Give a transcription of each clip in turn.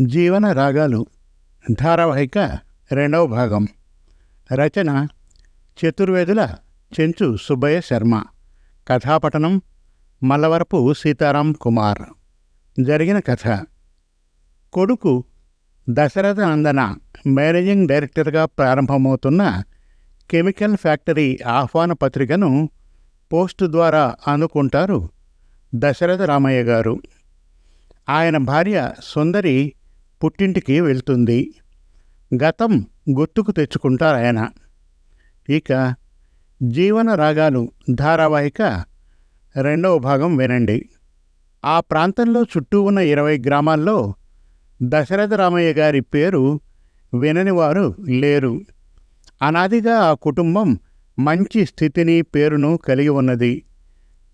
జీవన రాగాలు ధారావాహిక రెండవ భాగం. రచన చతుర్వేదుల చెంచు సుబ్బయ్య శర్మ. కథాపటనం మల్లవరపు సీతారాం కుమార్. జరిగిన కథ. కొడుకు దశరథ నందన మేనేజింగ్ డైరెక్టర్గా ప్రారంభమవుతున్న కెమికల్ ఫ్యాక్టరీ ఆహ్వాన పత్రికను పోస్టు ద్వారా అందుకుంటారు దశరథ రామయ్య గారు. ఆయన భార్య సుందరి పుట్టింటికి వెళ్తుంది. గతం గుర్తుకు తెచ్చుకుంటారాయన ఇక జీవన రాగాలు ధారావాహిక రెండవ భాగం వినండి. ఆ ప్రాంతంలో చుట్టూ ఉన్న ఇరవై గ్రామాల్లో దశరథ రామయ్య గారి పేరు వినని వారు లేరు. అనాదిగా ఆ కుటుంబం మంచి స్థితిని పేరును కలిగి ఉన్నది.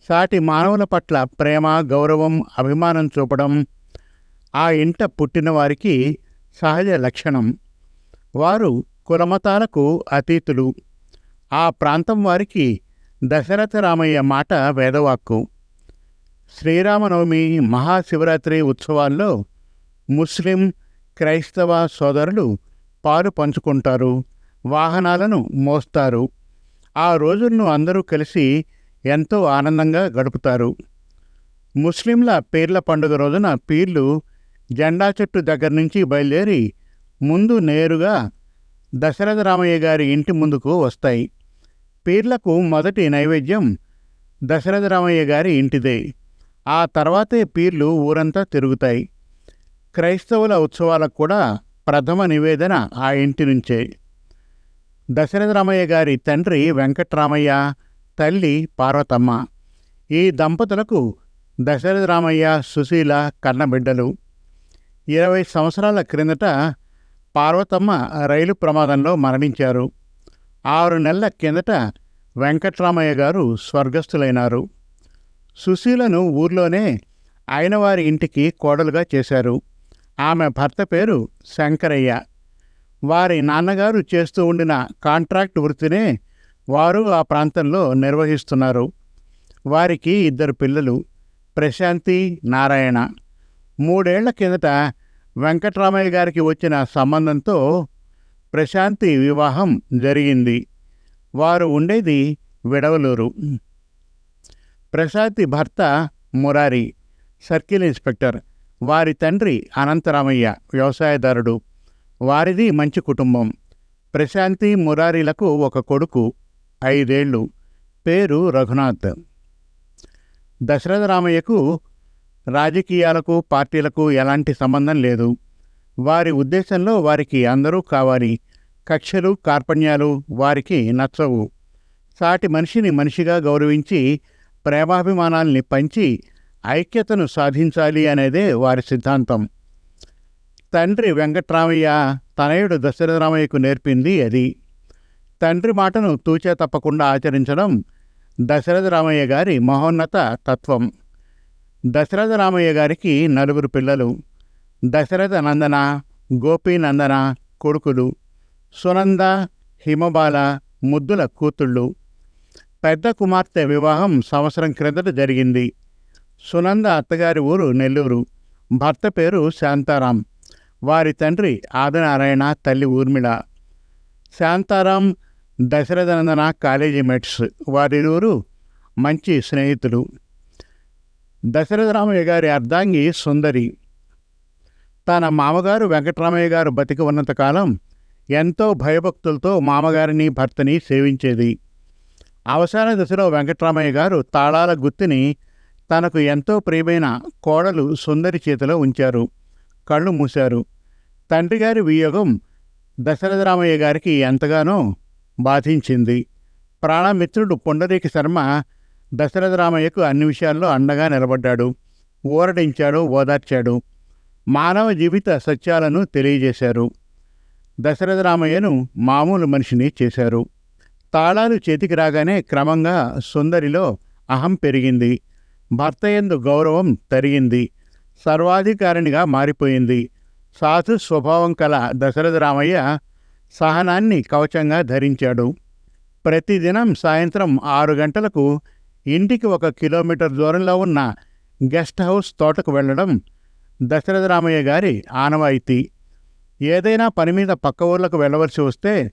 సాటి మానవుల పట్ల ప్రేమ గౌరవం అభిమానం చూపడం ఆ ఇంట పుట్టిన వారికి సహజ లక్షణం. వారు కులమతాలకు అతీతులు. ఆ ప్రాంతం వారికి దశరథ రామయ్య మాట వేదవాక్కు. శ్రీరామనవమి మహాశివరాత్రి ఉత్సవాల్లో ముస్లిం క్రైస్తవ సోదరులు పాలు పంచుకుంటారు వాహనాలను మోస్తారు. ఆ రోజులను అందరూ కలిసి ఎంతో ఆనందంగా గడుపుతారు. ముస్లింల పీర్ల పండుగ రోజున పీర్లు జెండా చెట్టు దగ్గర నుంచి బయలుదేరి ముందు నేరుగా దశరథ రామయ్య గారి ఇంటి ముందుకు వస్తాయి. పీర్లకు మొదటి నైవేద్యం దశరథ రామయ్య గారి ఇంటిదే. ఆ తర్వాతే పీర్లు ఊరంతా తిరుగుతాయి. క్రైస్తవుల ఉత్సవాలకు కూడా ప్రథమ నివేదన ఆ ఇంటి నుంచే. దశరథ రామయ్య గారి తండ్రి వెంకట్రామయ్య తల్లి పార్వతమ్మ. ఈ దంపతులకు దశరథ రామయ్య సుశీల కన్నబిడ్డలు. ఇరవై సంవత్సరాల క్రిందట పార్వతమ్మ రైలు ప్రమాదంలో మరణించారు. ఆరు నెలల కిందట వెంకట్రామయ్య గారు స్వర్గస్థులైనారు. సుశీలను ఊర్లోనే ఆయనవారి ఇంటికి కోడలుగా చేశారు. ఆమె భర్త పేరు శంకరయ్య. వారి నాన్నగారు చేస్తూ ఉండిన కాంట్రాక్ట్ వృత్తినే వారు ఆ ప్రాంతంలో నిర్వహిస్తున్నారు. వారికి ఇద్దరు పిల్లలు ప్రశాంతి నారాయణ. మూడేళ్ళ కిందట వెంకట్రామయ్య గారికి వచ్చిన సంబంధంతో ప్రశాంతి వివాహం జరిగింది. వారు ఉండేది విడవలూరు. ప్రశాంతి భర్త మురారి సర్కిల్ ఇన్స్పెక్టర్. వారి తండ్రి అనంతరామయ్య వ్యవసాయదారుడు. వారిది మంచి కుటుంబం. ప్రశాంతి మురారీలకు ఒక కొడుకు ఐదేళ్ళు పేరు రఘునాథ్. దశరథ రామయ్యకు రాజకీయాలకు పార్టీలకు ఎలాంటి సంబంధం లేదు. వారి ఉద్దేశంలో వారికి అందరూ కావాలి. కక్షలు కార్పణ్యాలు వారికి నచ్చవు. సాటి మనిషిని మనిషిగా గౌరవించి ప్రేమాభిమానాల్ని పంచి ఐక్యతను సాధించాలి అనేదే వారి సిద్ధాంతం. తండ్రి వెంకట్రామయ్య తనయుడు దశరథరామయ్యకు నేర్పింది అది. తండ్రి మాటను తూచే తప్పకుండా ఆచరించడం దశరథరామయ్య గారి మహోన్నత తత్వం. దశరథ రామయ్య గారికి నలుగురు పిల్లలు దశరథ నందన గోపీనందన కొడుకులు సునంద హిమబాల ముద్దుల కూతుళ్ళు. పెద్ద కుమార్తె వివాహం సంవత్సరం క్రిందట జరిగింది. సునంద అత్తగారి ఊరు నెల్లూరు. భర్త పేరు శాంతారాం. వారి తండ్రి ఆదినారాయణ తల్లి Urmila. Shantaram Dasharathanandana college mates. వారిరువురు మంచి స్నేహితులు. దశరథరామయ్య గారి అర్ధాంగి సుందరి. తన మామగారు వెంకటరామయ్య గారు బతికి ఉన్నంతకాలం ఎంతో భయభక్తులతో మామగారిని భర్తని సేవించేది. అవసాన దశలో వెంకటరామయ్య గారు తాళాల గుత్తిని తనకు ఎంతో ప్రియమైన కోడలు సుందరి చేతిలో ఉంచారు. కళ్ళు మూశారు. తండ్రి గారి వియోగం దశరథరామయ్య గారికి ఎంతగానో బాధించింది. ప్రాణమిత్రుడు పుండరీక శర్మ దశరథ రామయ్యకు అన్ని విషయాల్లో అండగా నిలబడ్డాడు. ఊరడించాడు ఓదార్చాడు. మానవ జీవిత సత్యాలను తెలియజేశారు. దశరథ రామయ్యను మామూలు మనిషిని చేశారు. తాళాలు చేతికి రాగానే క్రమంగా సుందరిలో అహం పెరిగింది. భర్తయందు గౌరవం తరిగింది. సర్వాధికారినిగా మారిపోయింది. సాధు స్వభావం కల దశరథ రామయ్య సహనాన్ని కవచంగా ధరించాడు. ప్రతిదినం సాయంత్రం ఆరు గంటలకు ఇంటికి ఒక కిలోమీటర్ దూరంలో ఉన్న గెస్ట్ హౌస్ తోటకు వెళ్ళడం దశరథ రామయ్య గారి ఆనవాయితీ. ఏదైనా పని మీద పక్క ఊర్లకు వెళ్ళవలసి వస్తే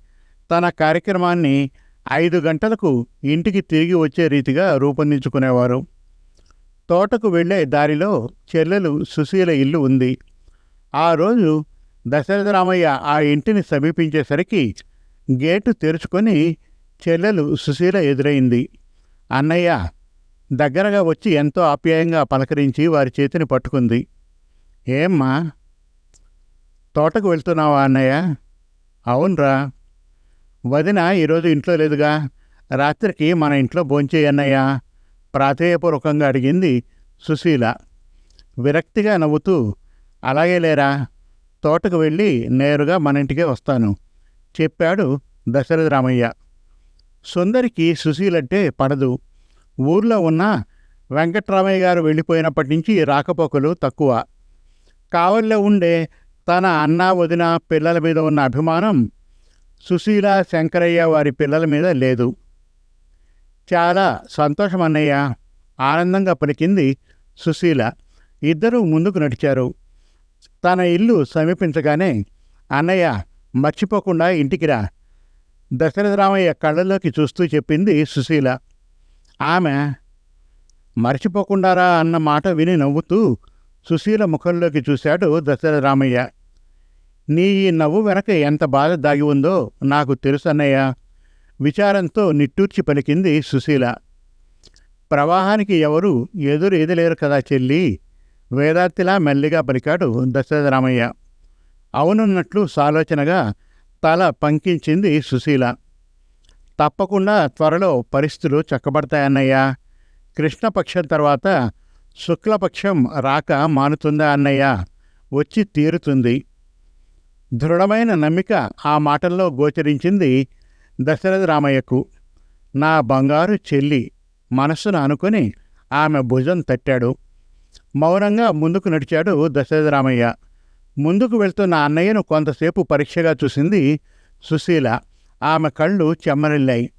తన కార్యక్రమాన్ని ఐదు గంటలకు ఇంటికి తిరిగి వచ్చే రీతిగా రూపొందించుకునేవారు. తోటకు వెళ్ళే దారిలో చెల్లెలు సుశీల ఇల్లు ఉంది. ఆ రోజు దశరథ రామయ్య ఆ ఇంటిని సమీపించేసరికి గేటు తెరుచుకొని చెల్లెలు సుశీల ఎదురైంది. అన్నయ్య దగ్గరగా వచ్చి ఎంతో ఆప్యాయంగా పలకరించి వారి చేతిని పట్టుకుంది. ఏమ్మా? తోటకు వెళ్తున్నావా అన్నయ్య? అవునరా. వదిన ఈరోజు ఇంట్లో లేదుగా. రాత్రికి మన ఇంట్లో భోంచేయన్నయ్య ప్రాధేయపూర్వకంగా అడిగింది సుశీల. విరక్తిగా నవ్వుతూ అలాగే లేరా? తోటకు వెళ్ళి నేరుగా మన ఇంటికే వస్తాను చెప్పాడు దశరథ రామయ్య. సుందరికి సుశీలంటే పడదు. ఊర్లో ఉన్న వెంకట్రామయ్య గారు వెళ్ళిపోయినప్పటి నుంచి రాకపోకలు తక్కువ. కావలిలో ఉండే తన అన్న వదిన పిల్లల మీద ఉన్న అభిమానం సుశీల శంకరయ్య వారి పిల్లల మీద లేదు. చాలా సంతోషం అన్నయ్య. ఆనందంగా పలికింది సుశీల. ఇద్దరూ ముందుకు నడిచారు. తన ఇల్లు సమీపించగానే అన్నయ్య మర్చిపోకుండా ఇంటికి రా. దశరథరామయ్య కళ్ళలోకి చూస్తూ చెప్పింది సుశీల. ఆమె మర్చిపోకుండారా అన్న మాట విని నవ్వుతూ సుశీల ముఖంలోకి చూశాడు దశరథరామయ్య. నీ ఈ నవ్వు వెనక ఎంత బాధ దాగి ఉందో నాకు తెలుసు అన్నయ్య. విచారంతో నిట్టూర్చి పలికింది సుశీల. ప్రవాహానికి ఎవరు ఎదురు ఎదలేరు కదా చెల్లి. వేదార్తిలా మెల్లిగా పలికాడు దశరథరామయ్య. అవునున్నట్లు సాలోచనగా తల పంకించింది సుశీల. తప్పకుండా త్వరలో పరిస్థితులు చక్కబడతాయన్నయ్యా. కృష్ణపక్షం తర్వాత శుక్లపక్షం రాక మానుతుందా అన్నయ్య? వచ్చి తీరుతుంది. దృఢమైన నమ్మిక ఆ మాటల్లో గోచరించింది దశరథ రామయ్యకు. నా బంగారు చెల్లి మనస్సును అనుకొని ఆమె భుజం తట్టాడు. మౌనంగా ముందుకు నడిచాడు దశరథ రామయ్య. ముందుకు వెళ్తున్న అన్నయ్యను కొంతసేపు పరీక్షగా చూసింది సుశీల. ఆమె కళ్ళు చెమ్మరిల్లాయి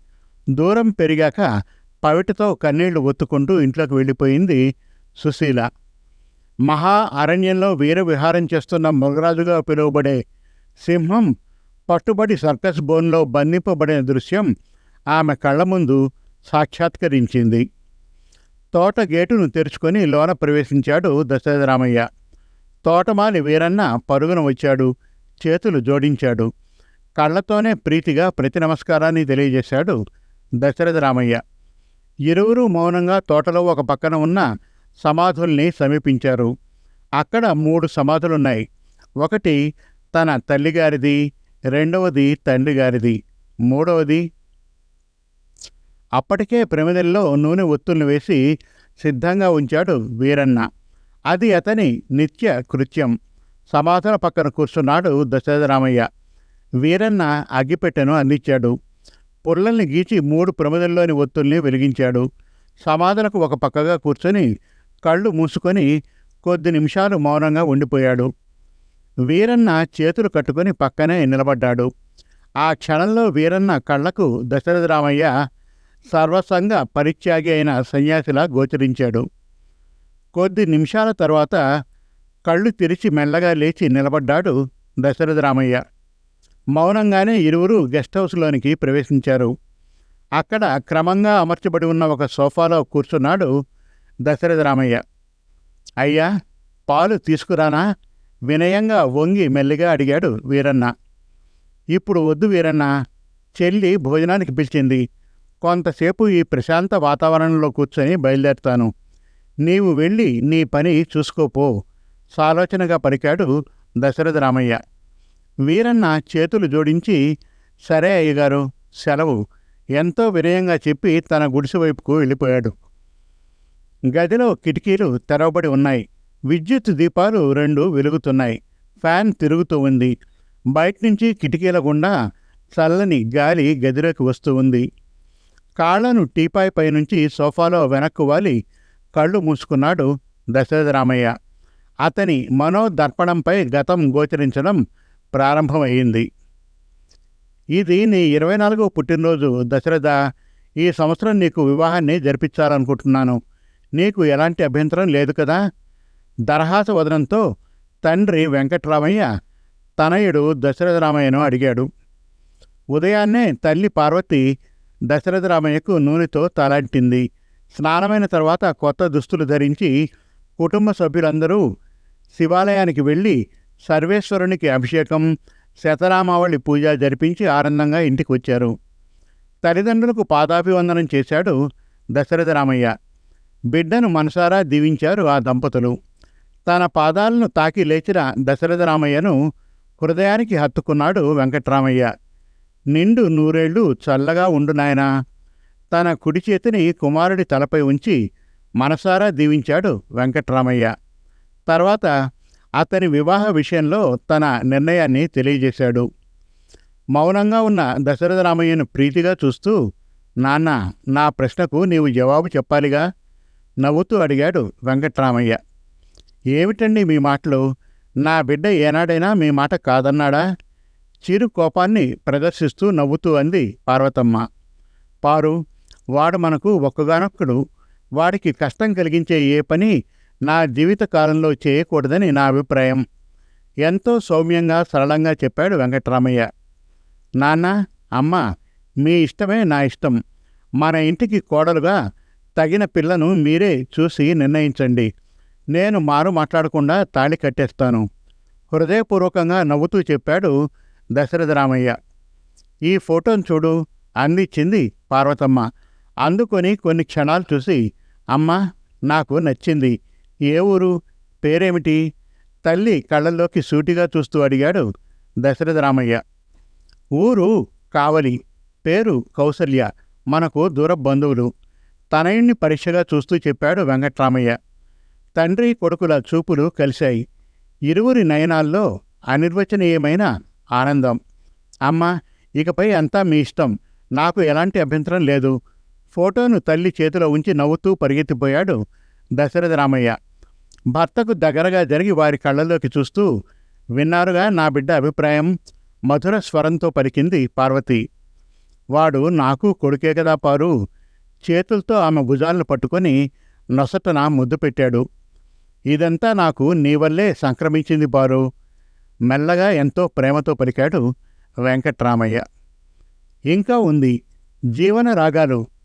దూరం పెరిగాక పవిటతో కన్నీళ్ళు ఒత్తుకుంటూ ఇంట్లోకి వెళ్ళిపోయింది సుశీల. మహా అరణ్యంలో వీర విహారం చేస్తున్న మృగరాజుగా పిలువబడే సింహం పట్టుబడి సర్కస్ బోన్లో బంధింపబడిన దృశ్యం ఆమె కళ్ళ ముందు సాక్షాత్కరించింది. తోట గేటును తెరుచుకొని లోన ప్రవేశించాడు దశరథరామయ్య. తోటమాలి వీరన్న పరుగున వచ్చాడు. చేతులు జోడించాడు. కళ్ళతోనే ప్రీతిగా ప్రతి నమస్కారాన్ని తెలియజేశాడు దశరథరామయ్య ఇరువురు మౌనంగా తోటలో ఒక పక్కన ఉన్న సమాధుల్ని సమీపించారు. అక్కడ మూడు సమాధులున్నాయి. ఒకటి తన తల్లిగారిది రెండవది తండ్రిగారిది మూడవది అప్పటికే ప్రమిదల్లో నూనె ఒత్తుల్ని వేసి సిద్ధంగా ఉంచాడు వీరన్న. అది అతని నిత్య కృత్యం. సమాధుల పక్కన కూర్చున్నాడు దశరథరామయ్య. వీరన్న అగ్గిపెట్టెను అందించాడు. పొర్లల్ని గీచి మూడు ప్రమిదల్లోని ఒత్తుల్ని వెలిగించాడు. సమాధులకు ఒక పక్కగా కూర్చొని కళ్ళు మూసుకొని కొద్ది నిమిషాలు మౌనంగా ఉండిపోయాడు. వీరన్న చేతులు కట్టుకొని పక్కనే నిలబడ్డాడు. ఆ క్షణంలో వీరన్న కళ్ళకు దశరథరామయ్య సర్వసంగ పరిత్యాగి అయిన సన్యాసిలా గోచరించాడు. కొద్ది నిమిషాల తర్వాత కళ్ళు తెరిచి మెల్లగా లేచి నిలబడ్డాడు దశరథరామయ్య మౌనంగానే ఇరువురు గెస్ట్ హౌస్లోనికి ప్రవేశించారు. అక్కడ క్రమంగా అమర్చబడి ఉన్న ఒక సోఫాలో కూర్చున్నాడు దశరథరామయ్య అయ్యా పాలు తీసుకురానా? వినయంగా వంగి మెల్లిగా అడిగాడు వీరన్న. ఇప్పుడు వద్దు వీరన్న. చెల్లి భోజనానికి పిలిచింది. కొంతసేపు ఈ ప్రశాంత వాతావరణంలో కూర్చొని బయలుదేరుతాను. నీవు వెళ్ళి నీ పని చూసుకోపో సాలోచనగా పలికాడు దశరథ రామయ్య. వీరన్న చేతులు జోడించి సరే అయ్యగారు సెలవు. ఎంతో వినయంగా చెప్పి తన గుడిసె వైపుకు వెళ్ళిపోయాడు. గదిలో కిటికీలు తెరవబడి ఉన్నాయి. విద్యుత్ దీపాలు రెండు వెలుగుతున్నాయి. ఫ్యాన్ తిరుగుతూ ఉంది. బయట నుంచి కిటికీల గుండా చల్లని గాలి గదిలోకి వస్తూ ఉంది. కాళ్ళను టీపాయ్ పైనుంచి సోఫాలో వెనక్కు వాలి కళ్ళు మూసుకున్నాడు దశరథరామయ్య అతని మనోదర్పణంపై గతం గోచరించడం ప్రారంభమైంది. ఇది నీ ఇరవై నాలుగవ పుట్టినరోజు దశరథ. ఈ సంవత్సరం నీకు వివాహాన్ని జరిపించాలనుకుంటున్నాను. నీకు ఎలాంటి అభ్యంతరం లేదు కదా? దరహాస వదనంతో తండ్రి వెంకట్రామయ్య తనయుడు దశరథరామయ్యను అడిగాడు. ఉదయాన్నే తల్లి పార్వతి దశరథరామయ్యకు నూనెతో తలాంటింది. స్నానమైన తర్వాత కొత్త దుస్తులు ధరించి కుటుంబ సభ్యులందరూ శివాలయానికి వెళ్ళి సర్వేశ్వరునికి అభిషేకం శతరామావళి పూజ జరిపించి ఆనందంగా ఇంటికి వచ్చారు తల్లిదండ్రులకు పాదాభివందనం చేశాడు దశరథ రామయ్య. బిడ్డను మనసారా దీవించారు ఆ దంపతులు. తన పాదాలను తాకి లేచిన దశరథ రామయ్యను హృదయానికి హత్తుకున్నాడు వెంకట్రామయ్య. నిండు నూరేళ్ళు చల్లగా ఉండు నాయనా తన కుడి చేతిని కుమారుడి తలపై ఉంచి మనసారా దీవించాడు వెంకట్రామయ్య. తర్వాత అతని వివాహ విషయంలో తన నిర్ణయాన్ని తెలియజేశాడు. మౌనంగా ఉన్న దశరథరామయ్యను ప్రీతిగా చూస్తూ నాన్న నా ప్రశ్నకు నీవు జవాబు చెప్పాలిగా? నవ్వుతూ అడిగాడు వెంకట్రామయ్య. ఏమిటండి మీ మాటలు? నా బిడ్డ ఏనాడైనా మీ మాట కాదన్నాడా? చిరు కోపాన్ని ప్రదర్శిస్తూ నవ్వుతూ అంది పార్వతమ్మ. పారు వాడు మనకు ఒక్కగానొక్కడు. వాడికి కష్టం కలిగించే ఏ పని నా జీవిత కాలంలో చేయకూడదని నా అభిప్రాయం. ఎంతో సౌమ్యంగా సరళంగా చెప్పాడు వెంకట్రామయ్య. నాన్న అమ్మ మీ ఇష్టమే నా ఇష్టం. మన ఇంటికి కోడలుగా తగిన పిల్లను మీరే చూసి నిర్ణయించండి. నేను మారు మాట్లాడకుండా తాళి కట్టేస్తాను. హృదయపూర్వకంగా నవ్వుతూ చెప్పాడు దశరథరామయ్య. ఈ ఫోటోను చూడు అందించింది పార్వతమ్మ. అందుకొని కొన్ని క్షణాలు చూసి అమ్మ నాకు నచ్చింది. ఏ ఊరు? పేరేమిటి? తల్లి కళ్ళల్లోకి సూటిగా చూస్తూ అడిగాడు దశరథరామయ్య ఊరు కావలి. పేరు కౌసల్య. మనకు దూర బంధువులు. తనయుణ్ణి పరీక్షగా చూస్తూ చెప్పాడు వెంకట్రామయ్య. తండ్రి కొడుకుల చూపులు కలిశాయి. ఇరువురి నయనాల్లో అనిర్వచనీయమైన ఆనందం. అమ్మ ఇకపై అంతా మీ ఇష్టం. నాకు ఎలాంటి అభ్యంతరం లేదు. ఫోటోను తల్లి చేతిలో ఉంచి నవ్వుతూ పరిగెత్తిపోయాడు దశరథరామయ్య భర్తకు దగ్గరగా జరిగి వారి కళ్ళలోకి చూస్తూ విన్నారుగా నా బిడ్డ అభిప్రాయం? మధుర స్వరంతో పలికింది పార్వతి. వాడు నాకు కొడుకే కదా పారు. చేతులతో ఆమె భుజాలను పట్టుకొని నొసటన ముద్దు పెట్టాడు. ఇదంతా నాకు నీ వల్లే సంక్రమించింది పారు. మెల్లగా ఎంతో ప్రేమతో పలికాడు వెంకట్రామయ్య. ఇంకా ఉంది. జీవన రాగాలు.